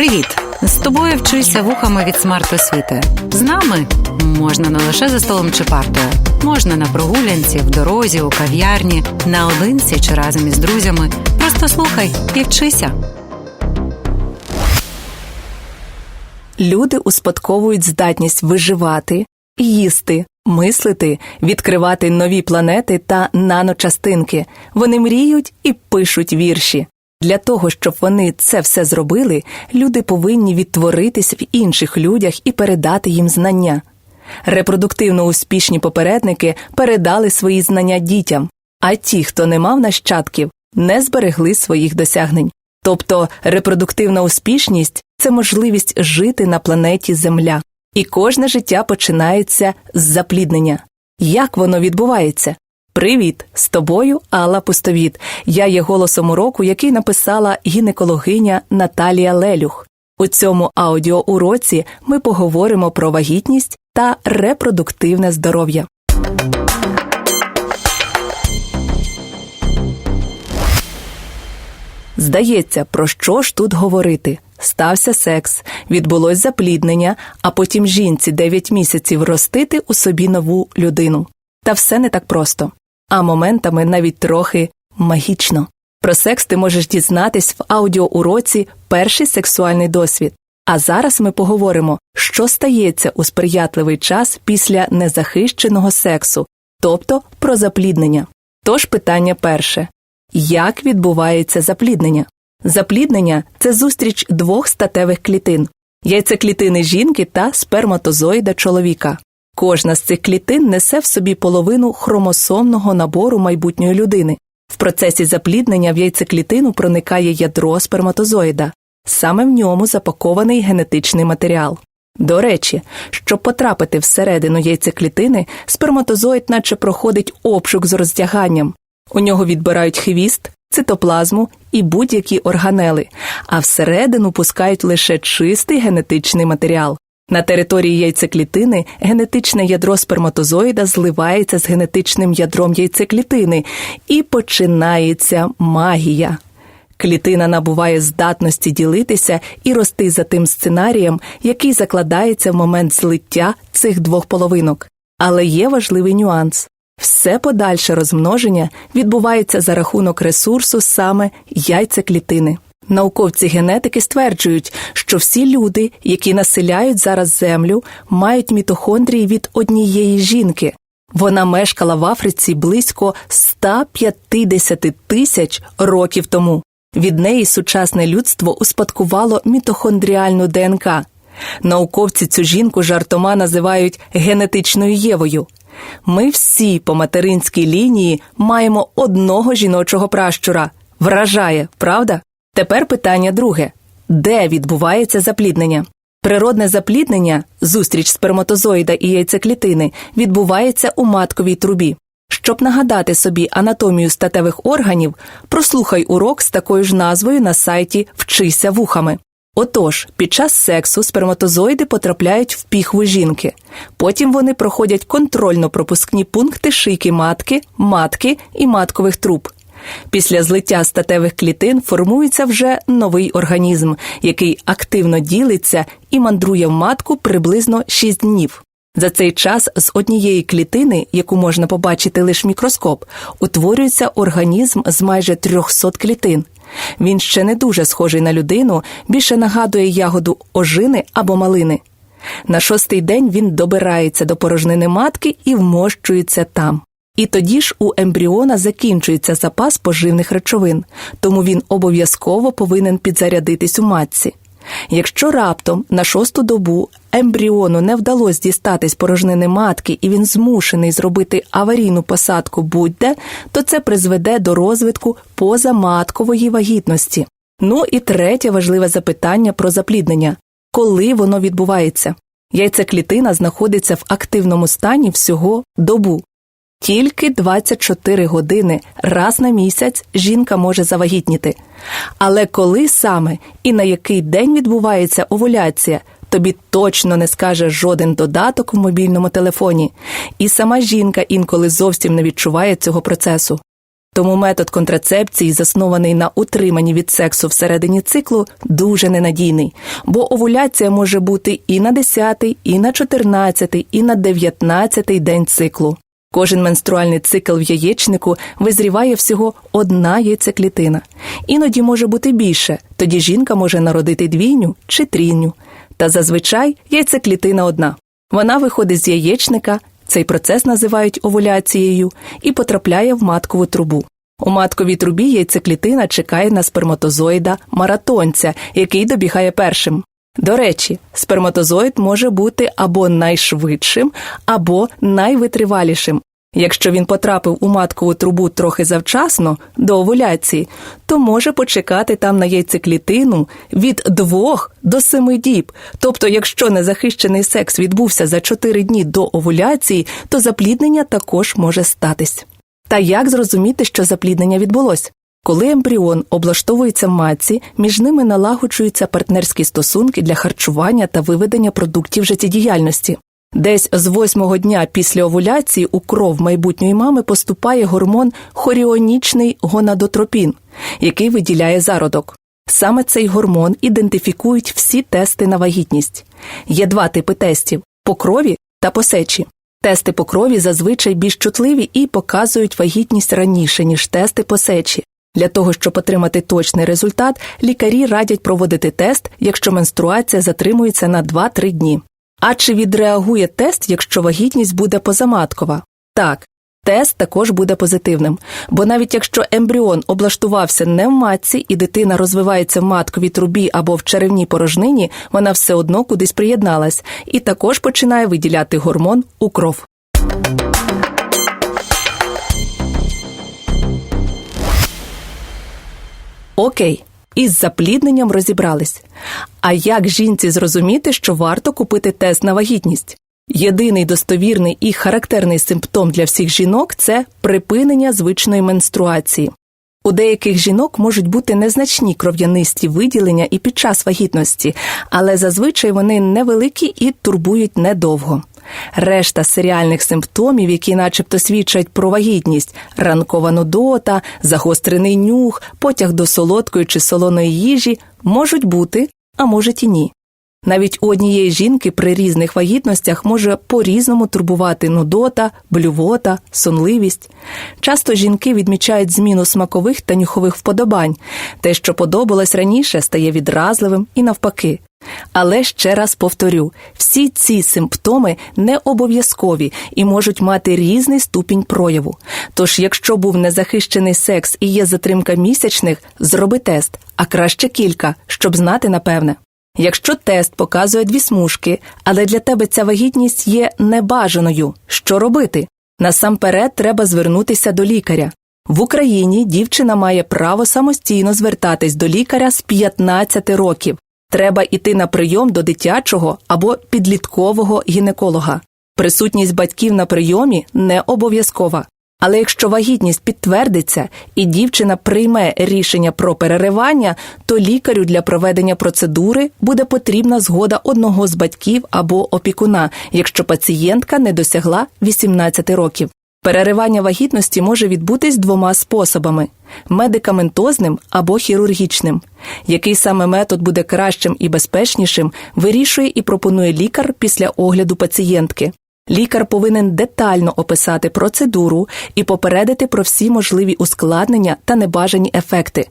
Привіт! З тобою вчуся вухами від смарт-освіти. З нами можна не лише за столом чи партою, можна на прогулянці, в дорозі, у кав'ярні, наодинці чи разом із друзями. Просто слухай і вчися. Люди успадковують здатність виживати, їсти, мислити, відкривати нові планети та наночастинки. Вони мріють і пишуть вірші. Для того, щоб вони це все зробили, люди повинні відтворитись в інших людях і передати їм знання. Репродуктивно успішні попередники передали свої знання дітям, а ті, хто не мав нащадків, не зберегли своїх досягнень. Тобто репродуктивна успішність це можливість жити на планеті Земля. І кожне життя починається з запліднення. Як воно відбувається? Привіт! З тобою Алла Пустовіт. Я є голосом уроку, який написала гінекологиня Наталія Лелюх. У цьому аудіоуроці ми поговоримо про вагітність та репродуктивне здоров'я. Здається, про що ж тут говорити? Стався секс, відбулось запліднення, а потім жінці 9 місяців ростити у собі нову людину. Та все не так просто, а моментами навіть трохи магічно. Про секс ти можеш дізнатись в аудіоуроці Перший сексуальний досвід. А зараз ми поговоримо, що стається у сприятливий час після незахищеного сексу, тобто про запліднення. Тож питання перше як відбувається запліднення? Запліднення це зустріч двох статевих клітин яйцеклітини жінки та сперматозоїда чоловіка. Кожна з цих клітин несе в собі половину хромосомного набору майбутньої людини. В процесі запліднення в яйцеклітину проникає ядро сперматозоїда. Саме в ньому запакований генетичний матеріал. До речі, щоб потрапити всередину яйцеклітини, сперматозоїд наче проходить обшук з роздяганням. У нього відбирають хвіст, цитоплазму і будь-які органели, а всередину пускають лише чистий генетичний матеріал. На території яйцеклітини генетичне ядро сперматозоїда зливається з генетичним ядром яйцеклітини і починається магія. Клітина набуває здатності ділитися і рости за тим сценарієм, який закладається в момент злиття цих двох половинок. Але є важливий нюанс. Все подальше розмноження відбувається за рахунок ресурсу саме яйцеклітини. Науковці генетики стверджують, що всі люди, які населяють зараз землю, мають мітохондрії від однієї жінки. Вона мешкала в Африці близько 150 тисяч років тому. Від неї сучасне людство успадкувало мітохондріальну ДНК. Науковці цю жінку жартома називають генетичною Євою. Ми всі по материнській лінії маємо одного жіночого пращура. Вражає, правда? Тепер питання друге: де відбувається запліднення? Природне запліднення, зустріч сперматозоїда і яйцеклітини, відбувається у матковій трубі. Щоб нагадати собі анатомію статевих органів, прослухай урок з такою ж назвою на сайті Вчися вухами. Отож, під час сексу сперматозоїди потрапляють в піхву жінки. Потім вони проходять контрольно-пропускні пункти шийки матки, матки і маткових труб. Після злиття статевих клітин формується вже новий організм, який активно ділиться і мандрує в матку приблизно 6 днів. За цей час з однієї клітини, яку можна побачити лише мікроскоп, утворюється організм з майже 300 клітин. Він ще не дуже схожий на людину, більше нагадує ягоду ожини або малини. На шостий день він добирається до порожнини матки і вмощується там. І тоді ж у ембріона закінчується запас поживних речовин, тому він обов'язково повинен підзарядитись у матці. Якщо раптом на шосту добу ембріону не вдалося дістатись порожнини матки і він змушений зробити аварійну посадку будь-де, то це призведе до розвитку позаматкової вагітності. Ну і третє важливе запитання про запліднення коли воно відбувається? Яйцеклітина знаходиться в активному стані всього добу. Тільки 24 години раз на місяць жінка може завагітніти. Але коли саме і на який день відбувається овуляція, тобі точно не скаже жоден додаток в мобільному телефоні, і сама жінка інколи зовсім не відчуває цього процесу. Тому метод контрацепції, заснований на утриманні від сексу всередині циклу, дуже ненадійний, бо овуляція може бути і на 10, і на 14, і на 19 день циклу. Кожен менструальний цикл в яєчнику визріває всього одна яйцеклітина. Іноді може бути більше, тоді жінка може народити двійню чи трійню. Та зазвичай яйцеклітина одна. Вона виходить з яєчника, цей процес називають овуляцією, і потрапляє в маткову трубу. У матковій трубі яйцеклітина чекає на сперматозоїда маратонця, який добігає першим. До речі, сперматозоїд може бути або найшвидшим, або найвитривалішим. Якщо він потрапив у маткову трубу трохи завчасно до овуляції, то може почекати там на яйцеклітину від двох до семи діб. Тобто, якщо незахищений секс відбувся за чотири дні до овуляції, то запліднення також може статись. Та як зрозуміти, що запліднення відбулось? Коли ембріон облаштовується матці, між ними налагоджуються партнерські стосунки для харчування та виведення продуктів життєдіяльності. Десь з восьмого дня після овуляції у кров майбутньої мами поступає гормон хоріонічний гонадотропін, який виділяє зародок. Саме цей гормон ідентифікують всі тести на вагітність. Є два типи тестів по крові та по сечі. Тести по крові зазвичай більш чутливі і показують вагітність раніше, ніж тести по сечі. Для того, щоб отримати точний результат, лікарі радять проводити тест, якщо менструація затримується на 2-3 дні. А чи відреагує тест, якщо вагітність буде позаматкова? Так, тест також буде позитивним, бо навіть якщо ембріон облаштувався не в матці і дитина розвивається в матковій трубі або в черевній порожнині, вона все одно кудись приєдналась і також починає виділяти гормон у кров. Окей, із заплідненням розібрались. А як жінці зрозуміти, що варто купити тест на вагітність? Єдиний достовірний і характерний симптом для всіх жінок це припинення звичної менструації. У деяких жінок можуть бути незначні кров'янисті виділення і під час вагітності, але зазвичай вони невеликі і турбують недовго. Решта серіальних симптомів, які начебто свідчать про вагітність, ранкова нудота, загострений нюх, потяг до солодкої чи солоної їжі, можуть бути, а можуть і ні. Навіть у однієї жінки при різних вагітностях може по-різному турбувати нудота, блювота, сонливість. Часто жінки відмічають зміну смакових та нюхових вподобань. Те, що подобалось раніше, стає відразливим і навпаки. Але ще раз повторю: всі ці симптоми не обов'язкові і можуть мати різний ступінь прояву. Тож, якщо був незахищений секс і є затримка місячних, зроби тест, а краще кілька, щоб знати напевне. Якщо тест показує дві смужки, але для тебе ця вагітність є небажаною, що робити? Насамперед треба звернутися до лікаря. В Україні дівчина має право самостійно звертатись до лікаря з 15 років. Треба йти на прийом до дитячого або підліткового гінеколога. Присутність батьків на прийомі не обов'язкова. Але якщо вагітність підтвердиться і дівчина прийме рішення про переривання, то лікарю для проведення процедури буде потрібна згода одного з батьків або опікуна, якщо пацієнтка не досягла 18 років. Переривання вагітності може відбутись двома способами медикаментозним або хірургічним. Який саме метод буде кращим і безпечнішим, вирішує і пропонує лікар після огляду пацієнтки. Лікар повинен детально описати процедуру і попередити про всі можливі ускладнення та небажані ефекти.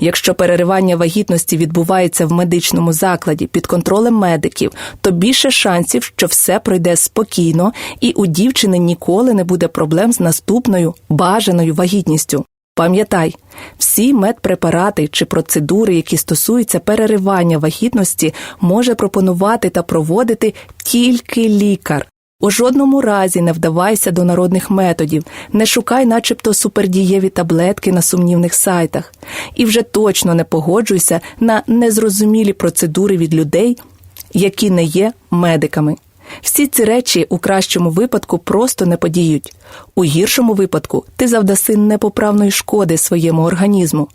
Якщо переривання вагітності відбувається в медичному закладі під контролем медиків, то більше шансів, що все пройде спокійно, і у дівчини ніколи не буде проблем з наступною бажаною вагітністю. Пам'ятай, всі медпрепарати чи процедури, які стосуються переривання вагітності, може пропонувати та проводити тільки лікар. У жодному разі не вдавайся до народних методів, не шукай, начебто, супердієві таблетки на сумнівних сайтах, і вже точно не погоджуйся на незрозумілі процедури від людей, які не є медиками. Всі ці речі у кращому випадку просто не подіють. У гіршому випадку ти завдаси непоправної шкоди своєму організму.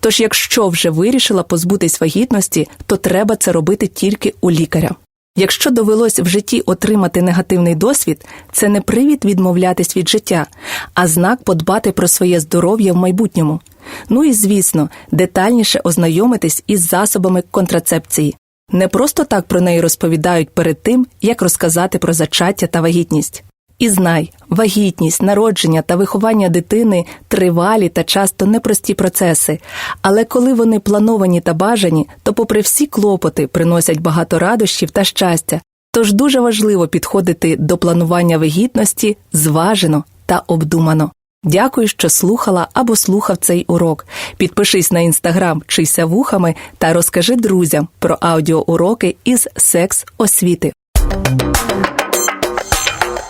Тож, якщо вже вирішила позбутись вагітності, то треба це робити тільки у лікаря. Якщо довелось в житті отримати негативний досвід, це не привід відмовлятись від життя, а знак подбати про своє здоров'я в майбутньому. Ну і звісно, детальніше ознайомитись із засобами контрацепції. Не просто так про неї розповідають перед тим, як розказати про зачаття та вагітність. І знай, вагітність, народження та виховання дитини тривалі та часто непрості процеси, але коли вони плановані та бажані, то, попри всі клопоти, приносять багато радощів та щастя. Тож дуже важливо підходити до планування вагітності зважено та обдумано. Дякую, що слухала або слухав цей урок. Підпишись на інстаграм Чися вухами та розкажи друзям про аудіоуроки із секс освіти.